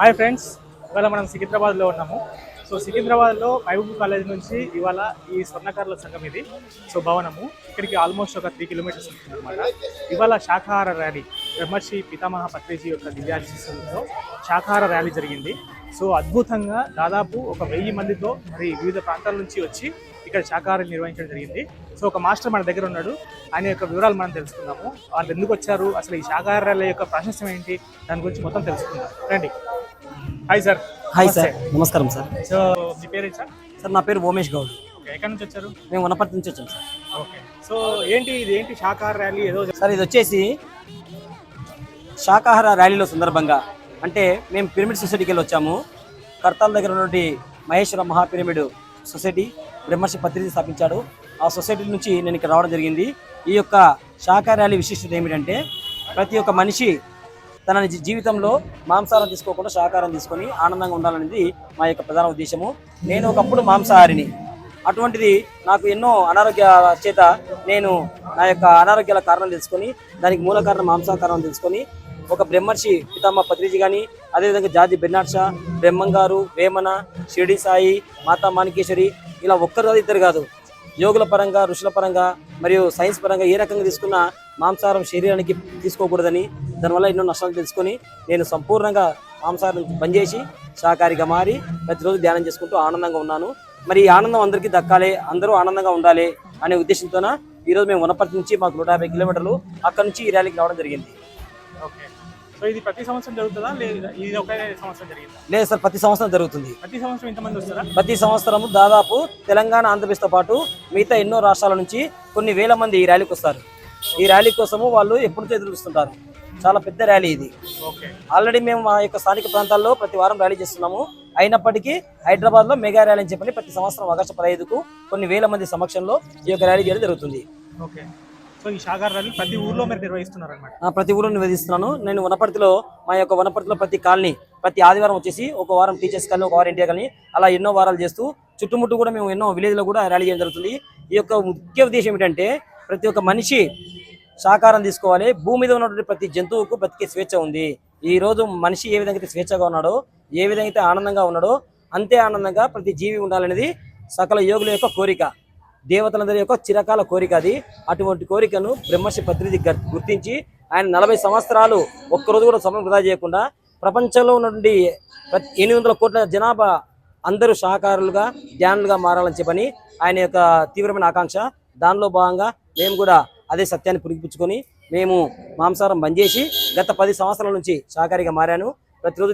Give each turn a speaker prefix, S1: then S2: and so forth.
S1: Hi friends ఇవాళ మనం సికింద్రాబాద్లో ఉన్నాము. సో సికింద్రాబాద్లో మహబూబ్ కాలేజ్ నుంచి ఇవాళ ఈ స్వర్ణకారుల సంఘం ఇది. సో భవనము ఇక్కడికి ఆల్మోస్ట్ ఒక త్రీ కిలోమీటర్స్ ఉంటుంది అనమాట ఇవాళ శాఖాహార ర్యాలీ బ్రహ్మర్షి పితామహ పత్రిజీ యొక్క దివ్యాశిస్సులతో శాఖాహార ర్యాలీ జరిగింది. సో అద్భుతంగా దాదాపు ఒక వెయ్యి మందితో మరి వివిధ ప్రాంతాల నుంచి వచ్చి ఇక్కడ శాఖాహారం నిర్వహించడం జరిగింది. సో ఒక మాస్టర్ మన దగ్గర ఉన్నాడు. ఆయన యొక్క వివరాలు మనం తెలుసుకుందాము. వాళ్ళు ఎందుకు వచ్చారు? అసలు ఈ శాఖాహార ర్యాలీ యొక్క ప్రాశస్త్యం ఏంటి? దాని గురించి మొత్తం తెలుసుకుందాం. రండి. హాయ్ సార్
S2: హాయ్ సార్ నమస్కారం సార్
S1: సో మీ పేరు సార్
S2: సార్ నా పేరు ఓమేష్ గౌడ్.
S1: ఎక్కడి నుంచి వచ్చారు?
S2: మేము వనపర్తి నుంచి వచ్చాం సార్
S1: ఓకే సో ఏంటి ఇది ఏంటి శాఖాహార ర్యాలీ? ఏదో
S2: సార్ ఇది వచ్చేసి శాకాహార ర్యాలీలో సందర్భంగా అంటే మేము పిరమిడ్ సొసైటీకి వెళ్ళి వచ్చాము. కర్తాల దగ్గర ఉన్నటువంటి మహేశ్వర మహా పిరమిడ్ సొసైటీ. బ్రహ్మర్షి పత్రిక స్థాపించాడు. ఆ సొసైటీ నుంచి నేను ఇక్కడ రావడం జరిగింది. ఈ యొక్క శాఖ ర్యాలీ విశిష్టత ఏమిటంటే ప్రతి ఒక్క మనిషి తన జీవితంలో మాంసాహారం తీసుకోకుండా శాకాహారం తీసుకొని ఆనందంగా ఉండాలనేది మా యొక్క ప్రధాన ఉద్దేశము. నేను ఒకప్పుడు మాంసాహారిని. అటువంటిది నాకు ఎన్నో అనారోగ్య చేత నేను నా యొక్క అనారోగ్యాల కారణం తెలుసుకొని దానికి మూల కారణం మాంసాహారం తెలుసుకొని ఒక బ్రహ్మర్షి పితామ పత్రిజీ కానీ అదేవిధంగా జాతి బెన్నాడ్ షా బ్రహ్మంగారు వేమన షిరిడి సాయి మాతా మాణికేశ్వరి ఇలా ఒక్కరు కాదు ఇద్దరు కాదు. యోగుల పరంగా ఋషుల పరంగా మరియు సైన్స్ పరంగా ఏ రకంగా తీసుకున్న మాంసాహారం శరీరానికి తీసుకోకూడదని దానివల్ల ఎన్నో నష్టాలు తెలుసుకొని నేను సంపూర్ణంగా మాంసాహారం పనిచేసి చేసి మారి ప్రతిరోజు ధ్యానం చేసుకుంటూ ఆనందంగా ఉన్నాను. మరి ఈ ఆనందం అందరికీ దక్కాలి అందరూ ఆనందంగా ఉండాలి అనే ఉద్దేశంతోన ఈరోజు మేము వనపర్తి నుంచి మాకు నూట యాభై కిలోమీటర్లు అక్కడి నుంచి ఈ ర్యాలీకి రావడం జరిగింది.
S1: ఓకే. సో ఇది ప్రతి సంవత్సరం జరుగుతుందా? లేదా ఇది ఒకే సంవత్సరం జరిగిందా?
S2: లేదు సార్ ప్రతి సంవత్సరం జరుగుతుంది.
S1: ప్రతి సంవత్సరం ఇంతమంది వస్తారా?
S2: ప్రతి సంవత్సరం దాదాపు తెలంగాణ ఆంధ్రప్రదేశ్తో పాటు మిగతా ఎన్నో రాష్ట్రాల నుంచి కొన్ని వేల మంది ఈ ర్యాలీకి వస్తారు. ఈ ర్యాలీ కోసము వాళ్ళు ఎప్పటి నుంచో ఎదురు చూస్తుంటారు. చాలా పెద్ద ర్యాలీ ఇది.
S1: ఓకే.
S2: ఆల్రెడీ మేము మా యొక్క స్థానిక ప్రాంతాల్లో ప్రతి వారం ర్యాలీ చేస్తున్నాము. అయినప్పటికీ హైదరాబాద్లో మెగా ర్యాలీ అని చెప్పని ప్రతి సంవత్సరం ఆగస్టు పదహైదుకు కొన్ని వేల మంది సమక్షంలో ఈ యొక్క ర్యాలీ చేయడం జరుగుతుంది.
S1: ఓకే. సో ఈ శాఖాహార ర్యాలీ ప్రతి ఊర్లో మీరు నిర్వహిస్తున్నారు అనమాట
S2: ప్రతి ఊరు నిర్వహిస్తున్నాను. నేను వనపర్తిలో మా యొక్క వనపర్తిలో ప్రతి కాలనీ ప్రతి ఆదివారం వచ్చేసి ఒక వారం టీచర్స్ కానీ ఒక వారం ఇండియా కానీ అలా ఎన్నో వారాలు చేస్తూ చుట్టుముట్టు కూడా మేము ఎన్నో విలేజ్లో కూడా ర్యాలీ చేయడం జరుగుతుంది. ఈ యొక్క ముఖ్య ఉద్దేశం ఏంటంటే ప్రతి ఒక్క మనిషి సహకారం తీసుకోవాలి. భూమి మీద ఉన్నటువంటి ప్రతి జంతువుకు బ్రతికే స్వేచ్ఛ ఉంది. ఈ రోజు మనిషి ఏ విధంగా అయితే స్వేచ్ఛగా ఉన్నాడో ఏ విధంగా అయితే ఆనందంగా ఉన్నాడో అంతే ఆనందంగా ప్రతి జీవి ఉండాలనేది సకల యోగుల యొక్క కోరిక. దేవతలందరి యొక్క చిరకాల కోరిక అది. అటువంటి కోరికను బ్రహ్మర్షి పత్రిది గుర్తించి ఆయన నలభై సంవత్సరాలు ఒక్కరోజు కూడా సమయం వృధా చేయకుండా ప్రపంచంలో ఉన్నటువంటి ప్రతి ఎనిమిది వందల కోట్ల జనాభా అందరూ సహకారులుగా ధ్యానులుగా మారాలని చెప్పని ఆయన యొక్క తీవ్రమైన ఆకాంక్ష. దానిలో భాగంగా మేము కూడా అదే సత్యాన్ని పురిగిపుచ్చుకొని మేము మాంసాహారం బంద్ చేసి గత పది సంవత్సరాల నుంచి సహకారిగా మారాను. ప్రతిరోజు